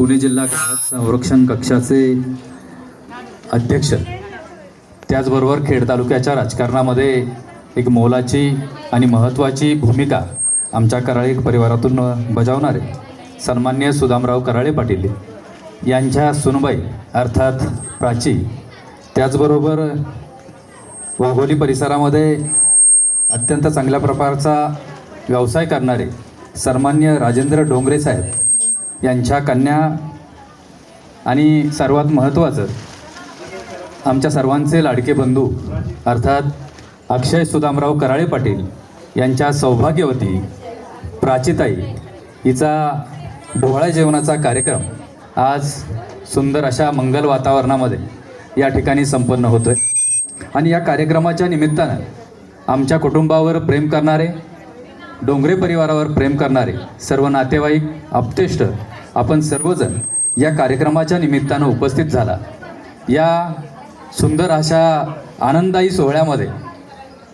पुणे जिल्हा ग्राहक संरक्षण कक्षाचे अध्यक्ष. त्याचबरोबर खेड तालुक्याच्या राजकारणामध्ये एक मोलाची आणि महत्त्वाची भूमिका आमच्या कराळे परिवारातून बजावणारे सन्मान्य सुदामराव कराळे पाटील यांच्या सुनबाई अर्थात प्राची. त्याचबरोबर वाघोली परिसरामध्ये अत्यंत चांगल्या प्रकारचा व्यवसाय करणारे सन्मान्य राजेंद्र डोंगरे साहेब. यांच्या कन्या आणि सर्वात महत्त्वाचं आमच्या सर्वांचे लाडके बंधू अर्थात अक्षय सुदामराव कराळे पाटील यांच्या सौभाग्यवती प्राचीताई हिचा डोहाळ्या जेवणाचा कार्यक्रम आज सुंदर अशा मंगल वातावरणामध्ये या ठिकाणी संपन्न होतोय. आणि या कार्यक्रमाच्या निमित्तानं आमच्या कुटुंबावर प्रेम करणारे डोंगरे परिवारावर प्रेम करणारे सर्व नातेवाईक आप्तेष्ट आपण सर्वजण या कार्यक्रमाच्या निमित्तानं उपस्थित झाला. या सुंदर अशा आनंदायी सोहळ्यामध्ये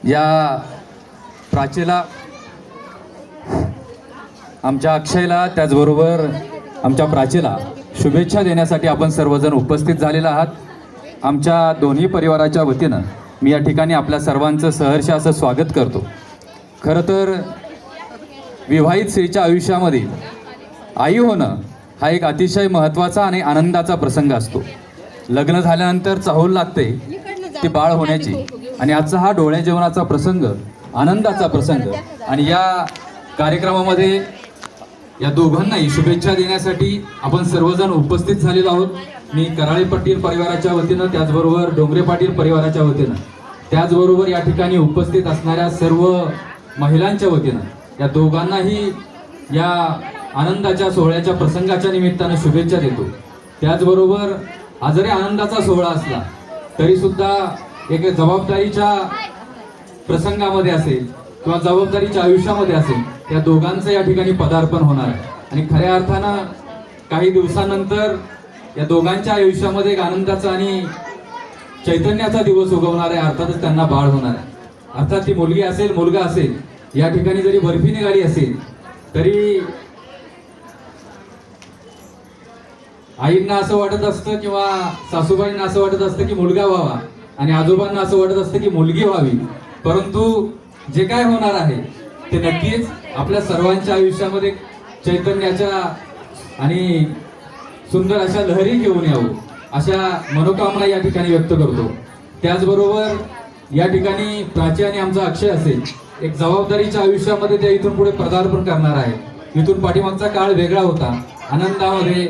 या प्राचीला आमच्या अक्षयला त्याचबरोबर आमच्या प्राचीला शुभेच्छा देण्यासाठी आपण सर्वजण उपस्थित झालेला आहात. आमच्या दोन्ही परिवाराच्या वतीनं मी या ठिकाणी आपल्या सर्वांचं सहर्ष असं स्वागत करतो. खरं तर विवाहित स्त्रीच्या आयुष्यामध्ये आई होणं हा एक अतिशय महत्त्वाचा आणि आनंदाचा प्रसंग असतो. लग्न झाल्यानंतर चाहूल लागते ती बाळ होण्याची. आणि आजचा हा डोळ्या जेवणाचा प्रसंग आनंदाचा प्रसंग. आणि या कार्यक्रमामध्ये या दोघांनाही शुभेच्छा देण्यासाठी आपण सर्वजण उपस्थित झालेलो आहोत. मी कराळे पाटील परिवाराच्या वतीनं त्याचबरोबर डोंगरे पाटील परिवाराच्या वतीनं त्याचबरोबर या ठिकाणी उपस्थित असणाऱ्या सर्व महिलांच्या वतीनं या दोघांनाही या आनंदाच्या सोहळ्याच्या प्रसंगाच्या निमित्तानं शुभेच्छा देतो. त्याचबरोबर हा जरी आनंदाचा सोहळा असला तरी सुद्धा एक जबाबदारीच्या प्रसंगामध्ये असेल किंवा जबाबदारीच्या आयुष्यामध्ये असेल त्या दोघांचं या ठिकाणी पदार्पण होणार आहे. आणि खऱ्या अर्थानं काही दिवसानंतर या दोघांच्या आयुष्यामध्ये एक आनंदाचा आणि चैतन्याचा दिवस उगवणार आहे अर्थातच त्यांना बाळ होणार आहे. अर्थात ती मुलगी असेल मुलगा असेल या ठिकाणी जरी बर्फी निघाली असेल तरी आईंना असं वाटत असतं किंवा सासूबाईंना असं वाटत असतं की मुलगा व्हावा आणि आजोबांना असं वाटत असतं की मुलगी व्हावी. परंतु जे काय होणार आहे ते नक्कीच आपल्या सर्वांच्या आयुष्यामध्ये चैतन्याच्या आणि सुंदर अशा लहरी घेऊन यावं अशा मनोकामना या ठिकाणी व्यक्त करतो. त्याचबरोबर या ठिकाणी प्राची आणि आमचा अक्षय असेल एक जबाबदारीच्या आयुष्यामध्ये त्या इथून पुढे पदार्पण करणार आहे इथून पाठीमागचा काळ वेगळा होता. आनंदामध्ये